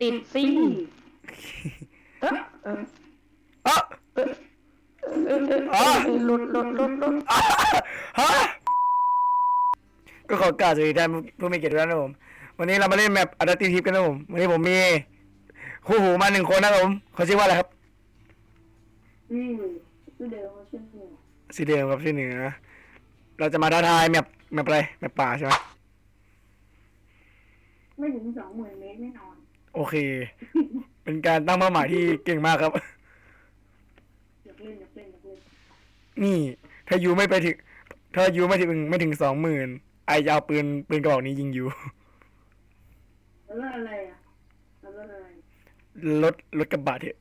ติดสิเออเอออะเออเออเออหลุดหลุดหลุดหลุดฮะก็ขอกล่าวสวัสดีท่านผู้มีเกียรติทุกท่านนะครับผม วันนี้เรามาเล่นแมปอัดติทิปกันนะครับผม วันนี้ผมมีคู่หูมาหนึ่งคนนะครับผมเขาชื่อว่าอะไรครับอืมคือเดิมเขาชื่อหนึ่งสีเดียวครับชื่อเหนือเราจะมาท้าทายแมปแมปอะไรแมปป่าใช่ไหมไม่ถึงสองหมื่นเมตรแน่นอน โอเค เป็นการตั้งเป้าหมายที่เก่งมากครับ อยากเล่นอยากเล่นอยากเล่นนี่ ถ้ายูไม่ไปถึง ถ้ายูไม่ถึงไม่ถึงสองหมื่นไอจะเอาปืนปืนกระบอกนี้ยิงยูแล้วเรื่องอะไรอะแล้วเรื่องอะไรรถรถกระบะเถอะ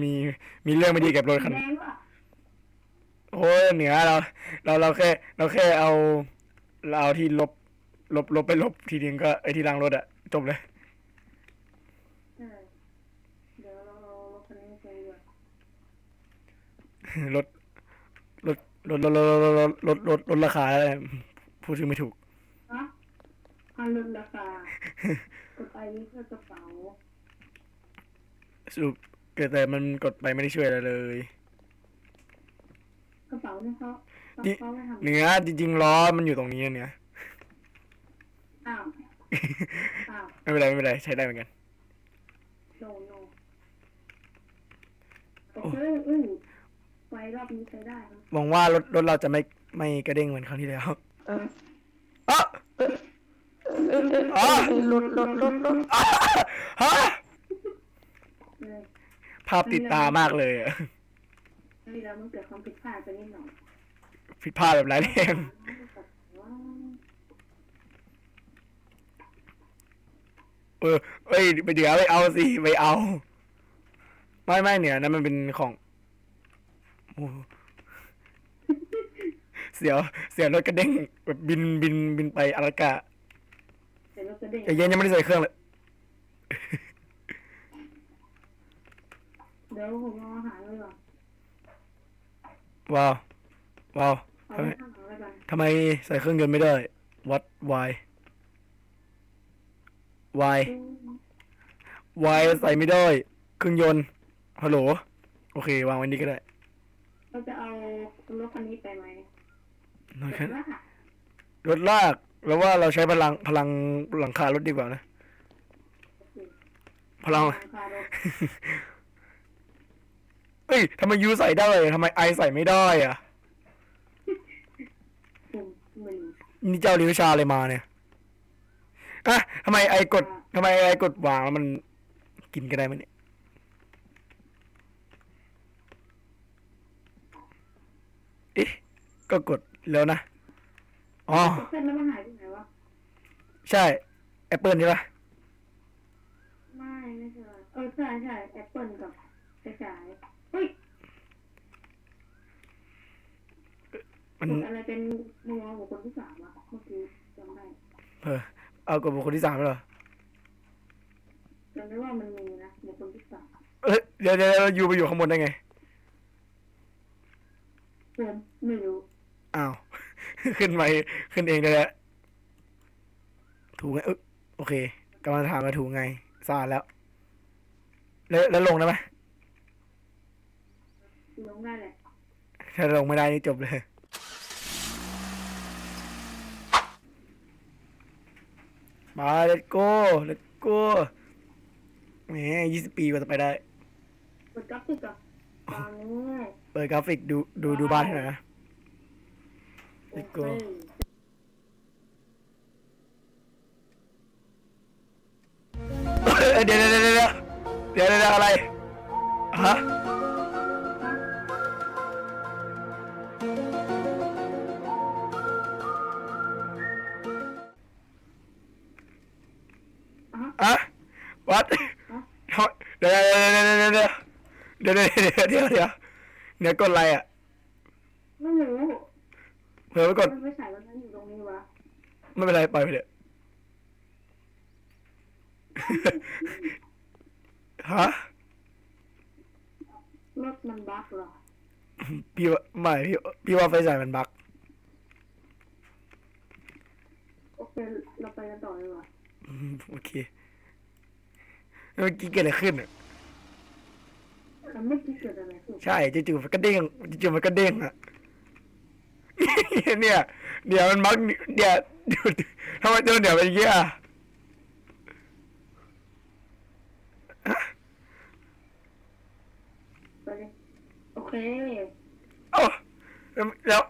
มีมีเรื่องไม่ดีกับรถคัน แดงว่ะโอ้ยเหนือเรา เราเราแค่ เราแค่เอา เราเอาที่ลบ ลบลบไปลบทีนึงก็ไอที่ล้างรถอะจบเลย ใช่เดี๋ยวเราเราเราคันนี้ไปด้วย รถรถรถรถรถรถรถรถรถราคาอะไรพูดชื่อไม่ถูก ฮะพันลดราคากดไปนี่เพื่อกระเป๋าสรุปเกิดแต่มันกดไปไม่ได้ช่วยอะไรเลย กระเป๋าเนี่ยเขาดิเขาไม่ทำเนื้อจริงๆล้อมันอยู่ตรงนี้เนี่ย อ้าวอ้าวไม่เป็นไรไม่เป็นไรใช้ได้เหมือนกันโนโนโอเคอือ ไฟรอบนี้ใช้ได้ครับหวังว่ารถรถเราจะไม่ไม่กระเด้งเหมือนครั้งที่แล้วเอออะเออเออเออหลุดหลุดหลุดหลุดอะฮะเลยภาพติดตามากเลยอะนี่แล้วมันเกิดความผิดพลาดไปนิดหน่อยผิดพลาดแบบร้ายแรงเออเอ้ยไปเดี๋ยวไปเอาสิไปเอา ไม่ไม่เนี่ยนั่นมันเป็นของ โอ้โหเสียว เสียวรถกระเด้งแบบบินบินบินไปอลากาศเดี๋ยวเราจะเด้งแต่เย็นยังไม่ได้ใส่เครื่องเลย เดี๋ยวผมเอาอาหารไว้ก่อนว้าว ว้าวเอาทำไมไว้ข้างหลังไว้ก่อนทำไมใส่เครื่องยนต์ไม่ได้ วัด y y y ใส่ไม่ได้ เครื่องยนต์ฮัลโหล โอเค วางไว้นี่ก็ได้ เราจะเอารถคันนี้ไปไหมน้อยแค่รถอะรถลากแล้วว่าเราใช้พลังพลังหลังคารถดีกว่านะ พลังหลังคารถเอ้ยทำไมยูใส่ได้ทำไมไอใส่ไม่ได้อะผมไม่รู้นี่เจ้าเรียนวิชาอะไรมาเนี่ยอะทำไมไอกดทำไมไอกดวางแล้วมันกินกันได้ไหมเนี่ย เอ๊ะก็กดแล้วนะอ๋อเส้นแล้วมันหายไปไหนวะ ใช่แอปเปิลใช่ปะไม่ไม่ใช่เออใช่ใช่แอปเปิลกับไฟฉายเฮ้ยมันกดอะไรเป็นมัวบุคคลที่สามวะเมื่อกี้จำได้เออเอากดบุคคลที่สามแล้วเหรอจำได้ว่ามันมีนะบุคคลที่สามเอ้ยเดี๋ยวเดี๋ยวเดี๋ยวยูไปอยู่ข้างบนได้ไงผม ไม่รู้ อ้าว ขึ้นไปขึ้นเองได้แล้ว ถูกไงเออโอเคกำลังถามมาถูกไงสะอาดแล้ว แล้ว แล้วลงได้ไหมลงได้แหละถ้าลงไม่ได้นี่จบเลย มา let's go let's go แหมยี่สิบปีกว่าจะไปได้กดกราฟิกอะ ตอนนี้เปิดกราฟิกดูดูดูบ้านให้หน่อยนะ Let's go เดี๋ยวเดี๋ยวเดี๋ยวเดี๋ยวเดี๋ยวเดี๋ยวเดี๋ยวอะไรฮะอะอะวัดเดี๋ยวเดี๋ยวเดี๋ยวเดี๋ยว เดี๋ยวเดี๋ยวเดี๋ยวเดี๋ยวเดี๋ยวเดี๋ยวกดอะไรอะไม่รู้เผื่อไปกดมันไม่ใส่แล้วนั้นอยู่ตรงนี้วะไม่เป็นไรปล่อยไปเถอะฮะรถมันบั๊กเหรอพี่ว่าไม่พี่พี่ว่าไฟฉายมันบั๊กโอเคเราไปกันต่อเลยว่ะอืมโอเคเมื่อกี้เกิดอะไรขึ้นอะ แล้วเมื่อกี้เกิดอะไรขึ้นใช่จู่ๆมันก็เด้งจู่ๆมันก็เด้งอะเนี่ย เดี๋ยวมันมักเดี๋ยวดูทำไมตัวเดี๋ยวเป็นอย่างเงี้ยอะไปเลยโอเคเอ้าแล้วแล้ว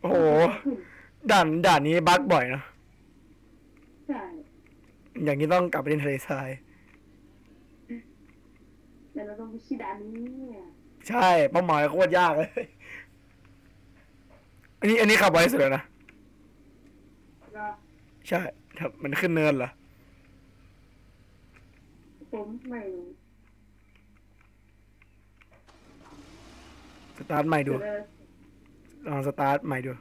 โอ้โหขึ้นด่านด่านนี้บั๊กบ่อยเนอะใช่อย่างนี้ต้องกลับไปเล่นทะเลทรายแต่เราต้อง ไปชิดอันนี้เนี่ยใช่เป้าหมายโคตรยากเลย อันนี้ อันนี้ขับไวที่สุดแล้วนะ ก็ใช่ครับมันขึ้นเนินเหรอ ผมไม่รู้สตาร์ทใหม่ดูเดี๋ยวเราลองสตาร์ทใหม่ดู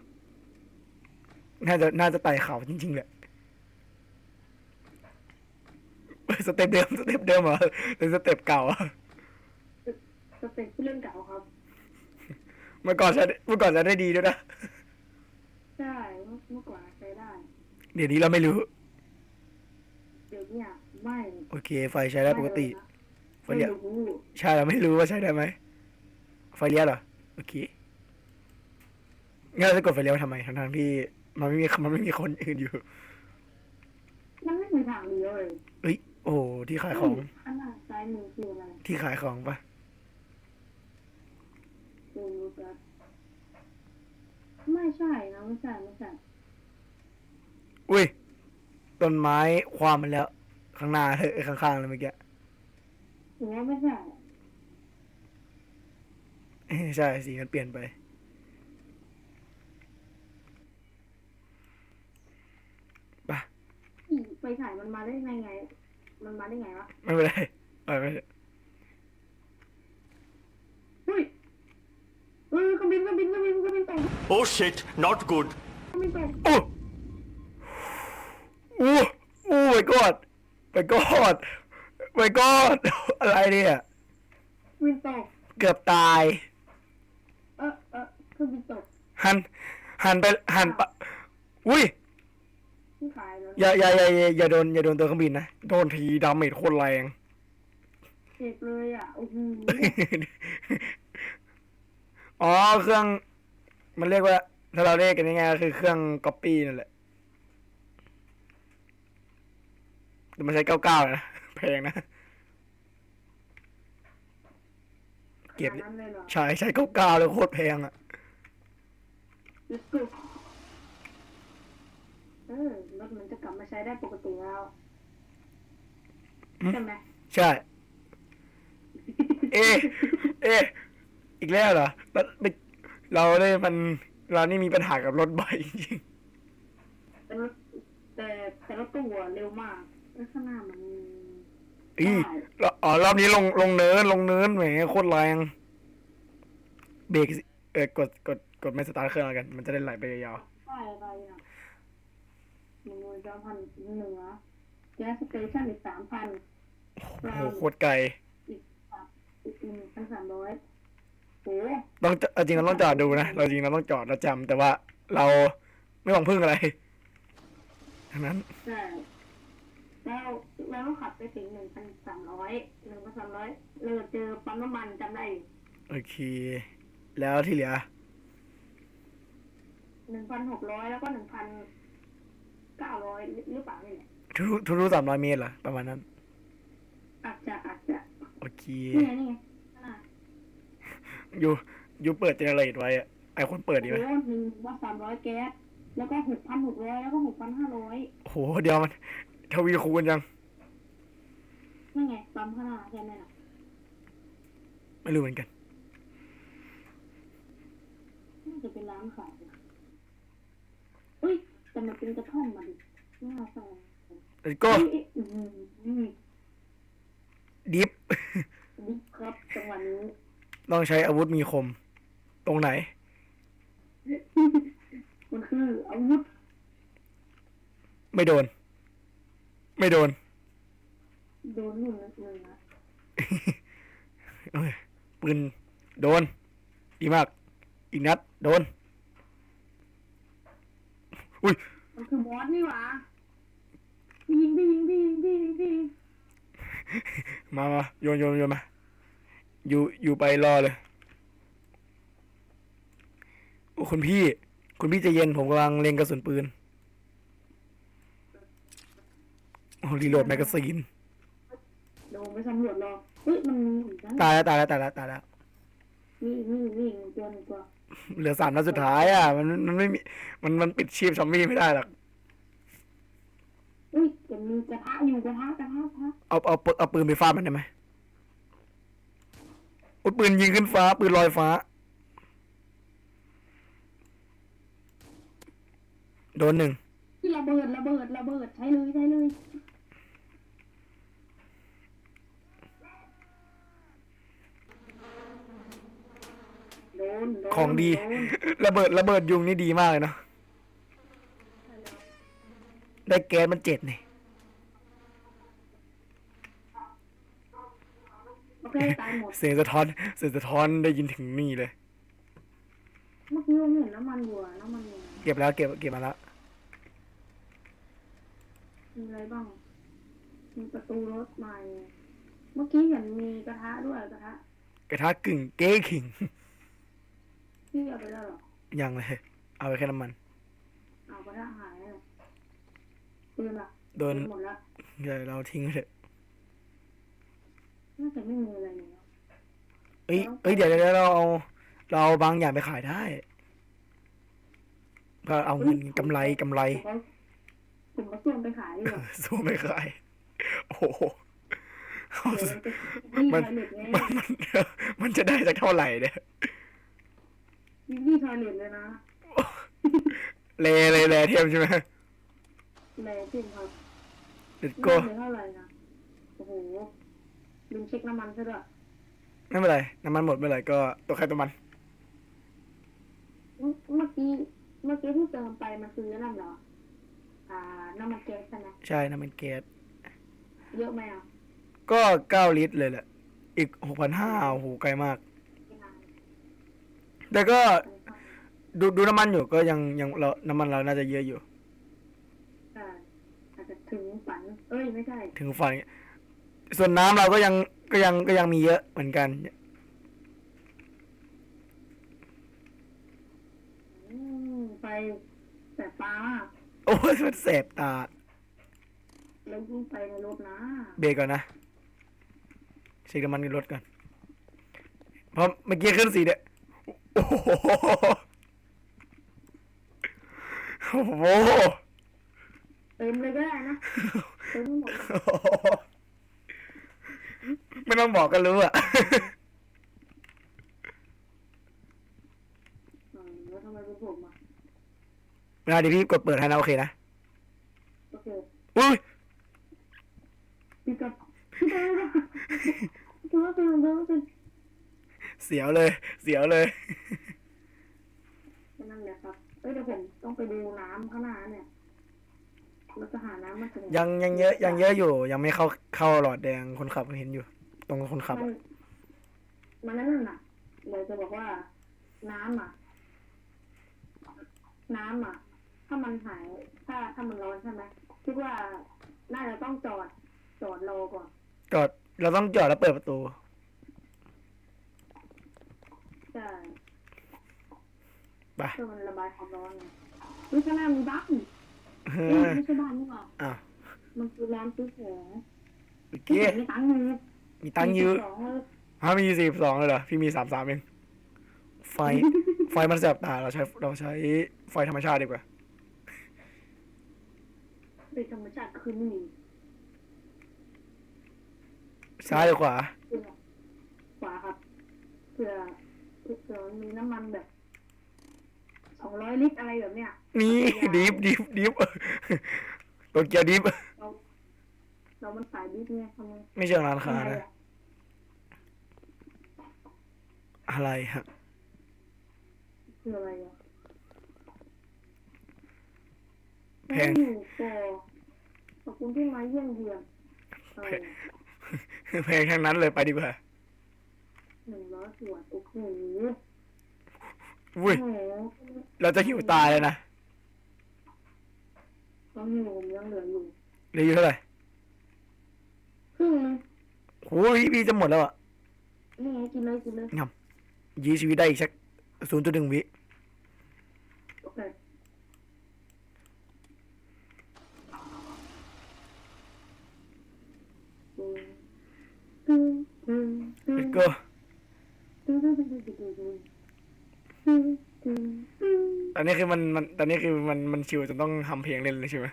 น่าจะ น่าจะไต่เขาจริงๆแหละ สเต็ปเดิม สเต็ปเดิมเหรอหรือสเต็ปเก่าอะ สเต็ปผู้เล่นเก่าครับ เมื่อก่อนใช้เมื่อก่อนจะได้ดีด้วยนะ ใช่เมื่อเมื่อก่อนใช้ได้ เดี๋ยวนี้เราไม่รู้ เดี๋ยวเนี้ไม่โอเค ไฟใช้ได้ปกติ ไฟไม่เลี้ยวรู้ใช่เราไม่รู้ว่าใช้ได้ไหม ไฟเลี้ยวเหรอ โอเค งั้นเราจะกดไฟเลี้ยวทำไมทั้งๆที่มันไม่มีมันไม่มีคนอื่นอยู่ มันไม่มีทางเลี้ยวเลยเอ้ย โอ้โหที่ขายของข้างหน้าซ้ายมือคืออะไร ที่ขายของปะ ดูรู้จักไม่ใช่นะไม่ใช่ไม่ใช่อุ้ย ต้นไม้ความมันแล้ว ข้างหน้าเฮ้ยข้างๆเลยเมื่อกี้ถือว่าไม่ใช่เอ้ยใช่สีมันเปลี่ยนไป ไปอีไปถ่ายมันมาได้ไงไง มันมาได้ไงวะ ไม่เป็นไรไปไปเถอะ เฮ้ยเออเครื่องบินเครื่องบินเครื่องบินเครื่องบินตก Oh shit, not good. เครื่องบินตกโอ้โอ้โอ้ my god my god my god อะไรเนี่ยเครื่องบินตกเกือบตาย เออเออเครื่องบินตกหัน หันไป หันปะอุ้ย ที่ขายแล้วอย่าอย่าอย่าอย่าอย่าโดน อย่าโดนตัวเครื่องบินนะ โดนทีดาเมจโคตรแรง เจ็บเลยอะ โอ้โห อ๋อ เครื่อง มันเรียกว่า ถ้าเราเรียกกันง่ายๆก็คือเครื่องก๊อปปี้นั่นแหละแต่มันใช้เก้าเก้านะแพงนะ เก็บขนาดนั้นเลยเหรอใช้ใช้เก้าเก้าเลยโคตรแพงอะ Let's go เออรถมันจะกลับมาใช้ได้ปกติแล้วอืมใช่ไหมใช่ เอะเอะอีกแล้วเหรอเราไม่ เราได้มันเรานี่มีปัญหากับรถบ่อยจริงแต่รถแต่แต่รถตู้อะเร็วมากแล้วข้างหน้ามันๆอีเราอ๋อรอบนี้ลงลงเนินลงเนินแหมโคตรแรงเบรกสิเออกดกดกดไม่สตาร์ทเครื่องแล้วกัน มันจะได้ไหลไปยาวใช่อะไรอะหนึ่งหมื่นสามพันเหนือแก๊สสเตชันอีกสามพันๆโอ้โหโคตรไกลอีกสามอีกหนึ่งพันสามร้อยโห ต้องจเอาจริงเราต้องจอดดูนะเราจริงเราต้องจอดเราจำแต่ว่าเราไม่หวังพึ่งอะไรทั้งนั้น ใช่แล้วแล้วเราขับไปถึงหนึ่งพันสามร้อยหนึ่งพันสามร้อยเราเจอปั๊มน้ำมันจำได้อยู่โอเค แล้วที่เหลือหนึ่งพันหกร้อยแล้วก็หนึ่งพันเก้าร้อยหรือเปล่านี่แหละทุกทุกสามร้อยเมตรเหรอประมาณนั้นอาจจะอาจจะโอเค นี่ไงนี่ไงข้างหน้า อยู่อยู่เปิดเจเนเรตไว้อะไอคนเปิดดีไหมโอ้หนึ่งว่าสามร้อยแก๊สแล้วก็หกพันหกร้อยแล้วก็หกพันห้าร้อยโหเดี๋ยวมันทวีคูณยังนั่นไงปั๊มข้างหน้าใช่ไหมล่ะไม่รู้เหมือนกันน่าจะเป็นร้านขายนะเอ้ยแต่มันเป็นกระท่อมมาดิน่าใส่แล้วก็เอ้ยเอ้ยอืมอืมดิฟ ดิบครับจังหวะนี้ ต้องใช้อาวุธมีคม ตรงไหน มันคืออาวุธไม่โดน ไม่โดน โดนหุ่นนึงเลยนะเอ้ยปืนโดน ดีมาก อีกนัด โดน อุ้ย มันคือบอสนี่หว่ายิงดิยิงดิยิงดิยิงดิมามาโยนโยนโยนมา อยู่อยู่ไปรอเลยโอ้คุณพี่ คุณพี่ใจะเย็นผมกำลังเล็งกระสุนปืนโอ้รีโหลดแมกกาซีนเดี๋ยวผมไปสำรวจรอเฮ้ยมันมีอีกนะตายแล้วตายแล้วตายแล้วตายแล้วมีอีกมีอีกมีอีกหนึ่งตัวหนึ่งตัวเหลือสามนัดสุดท้ายอะมันมันไม่มีมันมันปิดชีพซอมบี้ไม่ได้หรอกเฮ้ยจะมีกระทะอยู่กระทะกระทะกระทะเอาเอาเอาเอาปืนไปฟาดมันได้ไหมโอ้ยปืนยิงขึ้นฟ้า ปืนลอยฟ้า โดนหนึ่งที่ระเบิดระเบิดระเบิดใช้เลยใช้เลยโดนโดนของดี โน ระเบิดระเบิดยุงนี่ดีมากเลยเนาะได้แก๊สมันเจ็ดนี่ โอเคตายหมด เสียงสะท้อนเสียงสะท้อนได้ยินถึงนี่เลย เมื่อกี้ผมเห็นน้ำมันวัวน้ำมันวัวเก็บแล้วเก็บเก็บมาแล้วมีอะไรบ้าง มีประตูรถใหม่ เมื่อกี้เห็นมีกระทะด้วยกระทะกระทะกึ่งเก้ขิง พี่เอาไปแล้วเหรอยังเลย เอาไปแค่น้ำมัน เอากระทะหายแล้วปืนล่ะโดน หมดแล้วเดี๋ยวเราทิ้งไว้เถอะ น่าจะไม่มีอะไรเลยเอ้ยเอ้ยเดี๋ยวเดี๋ยวเดี๋ยวเราเอาเราเอาบางอย่างไปขายได้ก็เอาเงินกำไรกำไรผมผมก็ส่วนไปขายดีกว่าสู้ไม่ขาย โอ้โหเอาเดี๋ยวสิมันจะมันนี่ทอยเล็ตไงมันมันมันจะได้สักเท่าไหร่เนี่ยวิวี่ทอยเล็ตเลยนะเลเลเลเทียมใช่ไหมแรงจริงครับเด็ดไม่ก็เหลือเท่าไหร่นะโอ้โห ลืมเช็คน้ำมันซะด้วยไม่เป็นไร น้ำมันหมดเมื่อไหร่ก็ตัวใครตัวมัน เมื่อเมื่อกี้เมื่อกี้ที่เติมไปมันคือนั่นเหรอ อ่า น้ำมันแก๊สใช่ไหมใช่ น้ำมันแก๊สเยอะไหมอะก็เก้าลิตรเลยแหละ อีกหกพันห้าโอ้โหไกลมากไม่นานแต่ก็ดูดูน้ำมันอยู่ก็ยังยังเราน้ำมันเราน่าจะเยอะอยู่ใช่อาจจะถึงฝัน เอ้ยไม่ใช่ ถึงฝัน ส่วนน้ำเราก็ยังก็ยังก็ยังมีเยอะเหมือนกันอืมไปแต่ปลาโอ้ยมันแสบตาแล้วยิ่งไปในรถนะเบรกก่อนนะเช็คน้ำมันในรถก่อนเพราะเมื่อกี้ขึ้นสีเนี่ยโอ้โหโอ้โห เต็มเลยก็ได้นะเต็มหมด ไม่ต้องบอกก็รู้อะอืมแล้วทำไมเป็นผมอะเวลาเดี๋ยวพี่กดเปิดให้นะโอเคนะโอเคอุ้ยพี่กับพี่กับคือว่าเป็นคือว่าเป็นเสียวเลย เสียวเลยนั่นแหละครับเอ้ยเดี๋ยวผมต้องไปดูน้ำข้างหน้าเนี่ย เราจะหาน้ำมาถึงยังยังเยอะยังเยอะอยู่ ยังไม่เข้าเข้าหลอดแดงคนขับเห็นอยู่ ตรงคนขับมันอะมันนั่นน่ะเดี๋ยวจะบอกว่า น้ำอะ น้ำอะ ถ้ามันหาย ถ้าถ้ามันร้อนใช่ไหมคิดว่าน่าจะต้องจอดจอดรอก่อนจอดเราต้องจอดแล้วเปิดประตู ใช่ไป เพื่อมันระบายความร้อนไงวิข้างหน้ามีบ้านเอเอ้ยอไม่ใช่บ้านนี่หว่าอ้าวมันคือร้านซื้อของโอเคที่ผมมีตังค์อยู่มีตังค์เยอะมีของเลยฮะมีสี่สองเลยเหรอพี่มีสามสามเองไฟ ไฟมันแสบตาเราใช้เราใช้ไฟธรรมชาติดีกว่าเป็นธรรมชาติคือไม่มีซ้ายหรือขวาเผื่อขวาครับเผื่อเผื่อมันมีน้ำมันแบบ สองร้อยลิตรอะไรแบบเนี้ยนี่ดิฟดิฟดิฟตัวเกียวดิฟเราเรามันสายดิสเนี่ยทำไมไม่เชิงร้านค้าอะไรนะอะอะไรฮะคืออะไรอะแพงไม่อยู่ต่อขอบคุณที่มาเยี่ยมเยียนเออเพลงทั้งนั้นเลยไปดีกว่าหนึ่งร้อยขวดโอ้โห อุ้ยโอ้โหเราจะหิวตายเลยนะตอนหิวผมยังเหลืออยู่เหลืออยู่เท่าไหร่ครึ่งนึงโอ้ยพี่จะหมดแล้วอะนี่ไงกินเลยกินเลยยื้อชีวิตได้อีกสักศูนย์จุดหนึ่งวิโอเคอืมอืมอืมอืมแล้วก็ ตอนนี้คือมันมันตอนนี้คือมันมันชิวจนต้องทำเพลงเล่นเลยใช่ไหม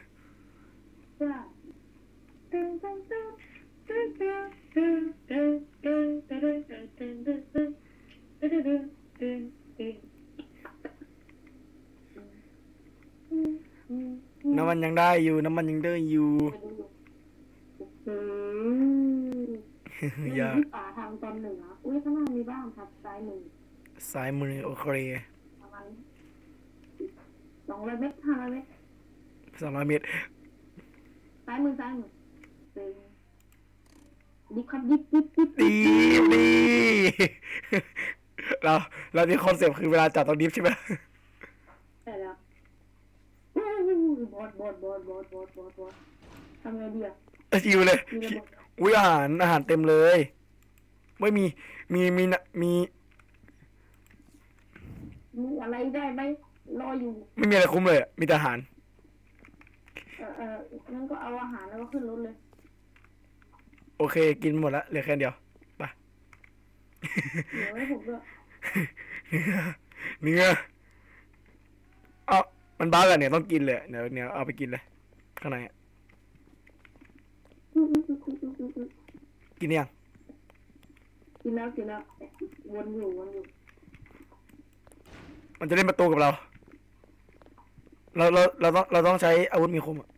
น้ำมันยังได้อยู่ น้ำมันยังได้อยู่อืมอย่าที่ป่าทางตอนหนึ่งอะอุ้ยข้างหน้ามีบ้านครับซ้ายมือ ซ้ายมือโอเคประมาณสองร้อยเมตรห้าร้อยเมตรสองร้อยเมตรซ้ายมือซ้ายมือเป็นดิบครับดิบดิบดิบดีดีเราเราที่คอนเซปต์คือเวลาจับต้องดิฟใช่ไหมแต่แล้วอู้หูบอดบอดบอดบอดบอดบอดบอดทำไงดีอะชิวเลยมีระบบอุ้ยอาหารอาหารเต็มเลย ไม่มีมีมีนะมี มีอะไรได้ไหมรออยู่ไม่มีอะไรคุ้มเลยอะมีแต่อาหาร เออเอองั้นก็เอาอาหารแล้วก็ขึ้นรถเลย โอเค กินหมดละเหลือแค่เดียวไป เดี๋ยวให้ผมด้วยเนื้อเอามันบ้ากันเนี่ยต้องกินเลยเดี๋ยวเนี่ยเอาไปกินเลย ข้างในอะอื้ออื้ออื้ออื้ออื้ออื้อกินยังกินแล้วกินแล้ววนอยู่วนอยู่ มันจะเล่นประตูกับเรา เราเราเราต้องเราต้องใช้อาวุธมีคมอะ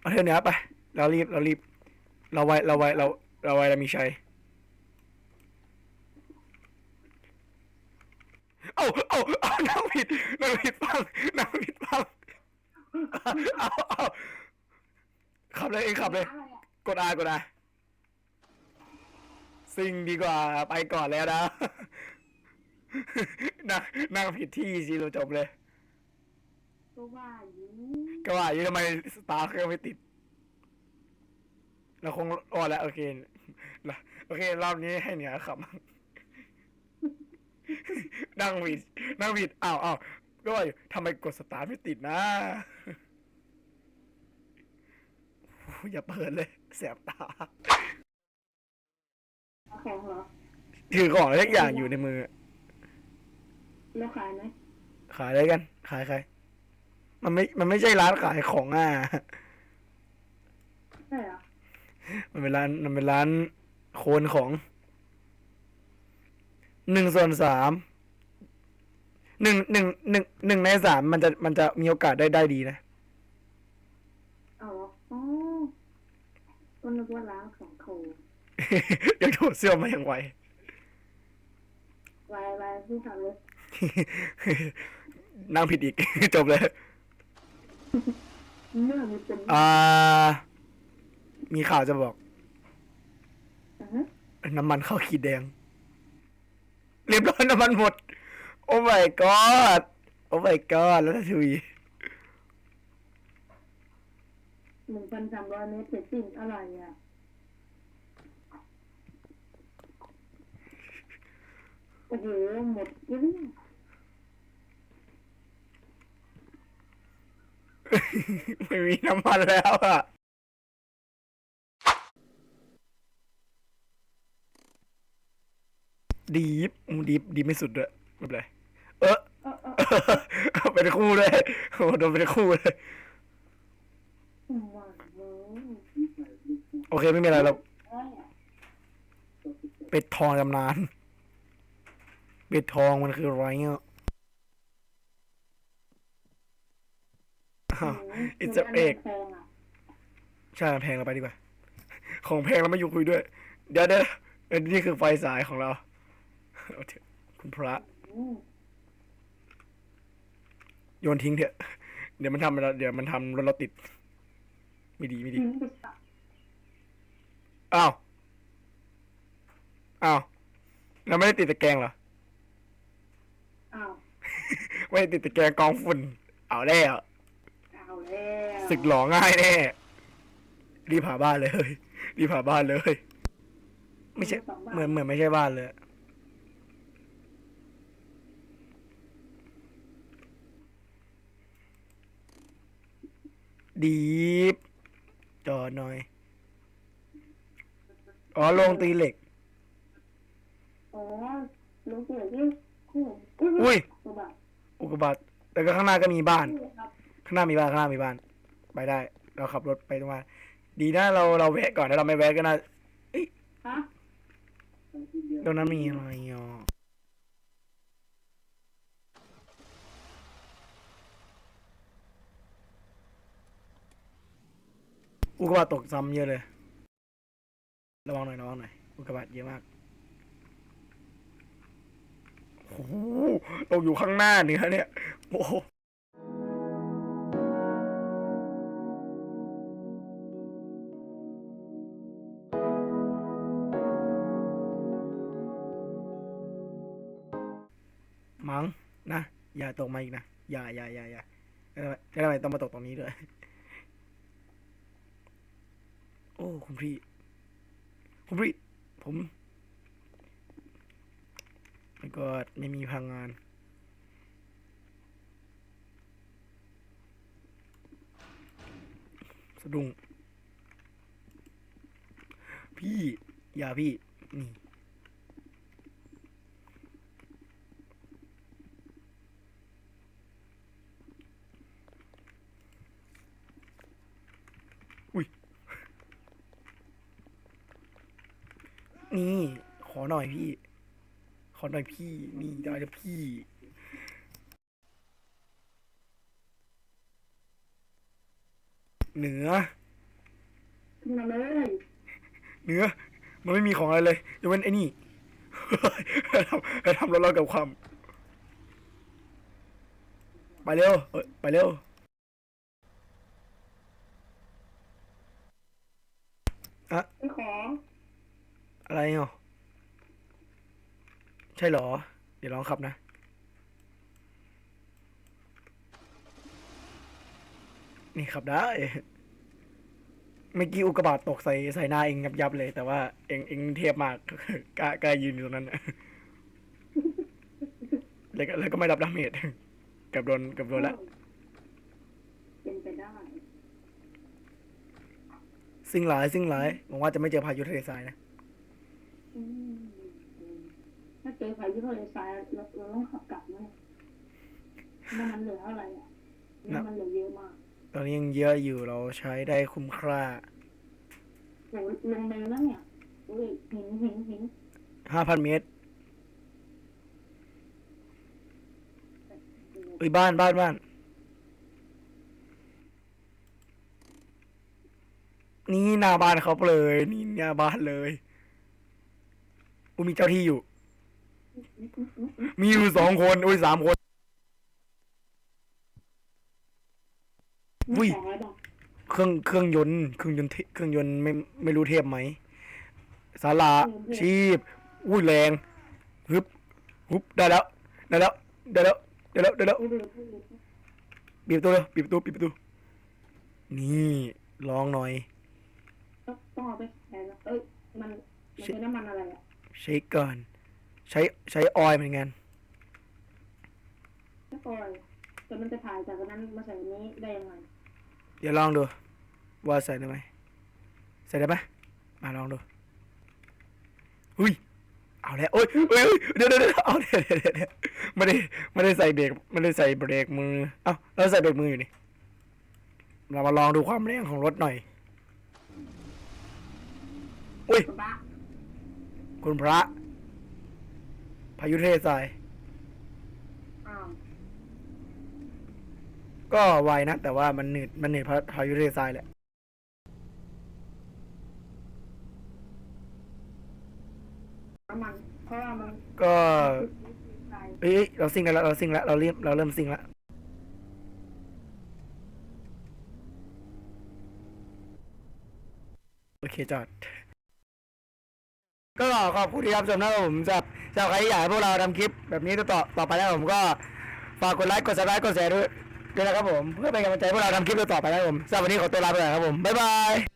เอาเถอเนี่ยไป เรารีบเรารีบ เราไวเราไวเราเราไวเรามีชัยเอาเอาเอานั่งผิดนั่งผิดฟังนั่งผิดฟังเอาเอาขับเลยเองขับเลย กดอากดอาซิงดีกว่าไปก่อนแล้วนะ นั่งนั่งผิดที่สิเราจบเลย ก็ว่าอยู่ก็ว่าอยู่ทำไมสตาร์เครื่องไม่ติด เราคงรอดแล้วโอเคนะโอเค รอบนี้ให้เหนือขับ นั่งผิด นั่งผิดอ้าวอ้าวก็ว่าอยู่ทำไมกดสตาร์ทไม่ติดนะโอ้ยอย่าเปิดเลยแสบตาเอาของเหรอ ถือของอะไรสักอย่างอยู่ในมือ แล้วขายไหมขายอะไรกัน ขายใคร มันไม่ มันไม่ใช่ร้านขายของอะ ใช่เหรอมันเป็นร้าน มันเป็นร้านโคนของ หนึ่งส่วนสาม หนึ่งหนึ่งหนึ่งหนึ่งในสามมันจะมันจะมีโอกาสได้ได้ดีนะ เอาเหรออ๋อก็นึกว่าล้างของเขายังโถเสื้อมาอย่างไว วายวายพี่ทำเลย นั่งผิดอีก จบเลยเมื่อมีเป็นอ่ามีข่าวจะบอก อ่าฮะน้ำมันเข้าขีดแดง เรียบร้อยน้ำมันหมด โอ้ my god โอ้ my god แล้วทวีหนึ่งพันสามร้อยเมตรเสร็จสิ้นอะไรอะ โอ้โห หมดยัง ไม่มีน้ำมันแล้วอะ ดีฟอืมดีฟดีฟไม่สุดด้วยไม่เป็นไรเออเออเออเป็นคู่เลยโอ้โหโดนเป็นคู่เลยมันเว้ยโอเคไม่มีอะไรเราเอ้ยเป็ดทองตำนานเป็ดทองมันคืออะไรเงี้ย อ้าว It's a มัน egg แพงอะใช่แพงเราไปดีกว่า ของแพงเราไม่อยู่คุยด้วย เดี๋ยวเดี๋ยวเอ้ยนี่คือไฟสายของเราเอาเถอะคุณพระอืมโยนทิ้งเถอะ เดี๋ยวมันทำเราเดี๋ยวมันทำรถเราติด ไม่ดีไม่ดีทิ้งไปซะอ้าว อ้าว เราไม่ได้ติดตะแกรงเหรอ อ้าว ไม่ได้ติดตะแกรงกองฝุ่น เอาแล้วเอา แล้วศึกหลอง่ายแน่รีบหาบ้านเลย รีบหาบ้านเลย ไม่ใช่สองบาทเหมือนเหมือนไม่ใช่บ้านเลยดีบจอดหน่อย อ๋อลงตีเหล็ก อ๋อลุงเกียรติที่คู่อุ้ยตัวบาทอุกกาบาตแล้วก็ข้างหน้าก็มีบ้านครับ ข้างหน้ามีบ้านข้างหน้ามีบ้าน ไปได้ เราขับรถไปตรงมาดีนะเราเราแวะก่อนถ้าเราไม่แวะก็น่าฮะตรงนั้นมีอะไรอะอุกกาบาตตกซ้ำเยอะเลย ระวังหน่อยระวังหน่อย อุกกาบาตเยอะมากโอ้โหเราอยู่ข้างหน้าเหนือเนี่ย โอ้ มั้งนะ อย่าตกมาอีกนะ อย่าอย่าอย่าอย่าแล้วทำได้ไมต้องมาตกตรงนี้ด้วย โอ้คุณพี่ คุณพี่ ผมไม่ก็ไม่มีพลังงานสะดุ้งพี่ อย่าพี่ นี่ นี่ ขอหน่อยพี่ ขอหน่อยพี่ นี่ได้แล้วพี่เหนือขึ้นมาเลยเนื้อมันไม่มีของอะไรเลยยกเว้นไอ้นี่ทำทำเราเรากับความไปเร็วเอ้ยไปเร็วไอ้ของ อะไรเนาะใช่เหรอ เดี๋ยวลองขับนะ นี่ขับได้เมื่อกี้อุกกาบาตตกใส่ใส่หน้าเองยับยับๆเลย แต่ว่าเองเองเทียบมากกล้ากล้ายืนอยู่ตรงนั้นแล้วก็แล้วก็ไม่รับดาเมจเกับโดนเกับโดนละเป็นไปได้ซิ่งหลายซิ่งหลายหวังว่าจะไม่เจอพายุทะเลทรายนะอืม ถ้าเจอพายุทะเลทรายเราเราต้องขับกลับไหมน้ำมันเหลือเท่าไหร่อะน้ำมันเหลือเยอะมาก ตอนนี้ยังเยอะอยู่เราใช้ได้คุ้มค่าโหลงเนินแล้วเนี่ยอุ้ยหินหินหินห้าพันเมตรเอ้ยบ้านบ้านบ้าน นี่หน้าบ้านเขาเลย นี่หน้าบ้านเลย อุยมีเจ้าที่อยู่ มีอยู่สองคนอุ้ยสามคนอุ้ยของเครื่องเครื่องยนต์เครื่องยนต์เทเครื่องยนต์ไม่ไม่รู้เทพไหมศาลาชีพอุ้ยแรงฮึบฮึบได้แล้วได้แล้วได้แล้วได้แล้วได้แล้วไม่ดูไม่ดูปิดประตูเลยปิดประตูปิดประตูนี่ลองหน่อยต้องเอาไปแทนนะเอ้ยมันมันเป็นน้ำมันอะไรอะ เช็คก่อน ใช้ใช้ออยล์เหมือนกันถ้าปล่อยแต่มันจะถ่ายจากอันนั้นมาใส่อันนี้ได้ยังไงเดี๋ยวลองดู ว่าใส่ได้ไหมใส่ได้ปะมาลองดูอุ้ยเอาแล้วโอ้ยเอ้ยเอ้ยเดี๋ยวเดี๋ยวเดี๋ยวเอาเดี๋ยวเดี๋ยวเดี๋ยวเดี๋ยวไม่ได้ไม่ได้ใส่เบรกไม่ได้ใส่เบรกมือเอ้าแล้วใส่เบรกมืออยู่นี่เรามาลองดูความแรงของรถหน่อยอุ้ย บ้า คุณพระ พายุเทศาย อ้าวก็ไวนะ แต่ว่ามันหนืดมันหนืดเพราะพายุเทศายแหละ น้ำมัน เพราะว่ามันก็ใส่เอ้ยเราซิ่งกันแล้ว เราซิ่งแล้วเราเริ่มเราเริ่มซิ่งแล้วโอเคจอด ก็ขอบคุณที่รับชมนะครับผมสำหรับสำหรับใครที่อยากให้พวกเราทำคลิปแบบนี้ต่อต่อไปแล้วผมก็ฝากกดไลค์กดซับสไครต์กดแชร์ด้วยด้วยนะครับผมเพื่อเป็นกำลังใจให้พวกเราทำคลิปต่อไปนะครับผมสำหรับวันนี้ขอตัวลาไปก่อนครับผมบ๊ายบาย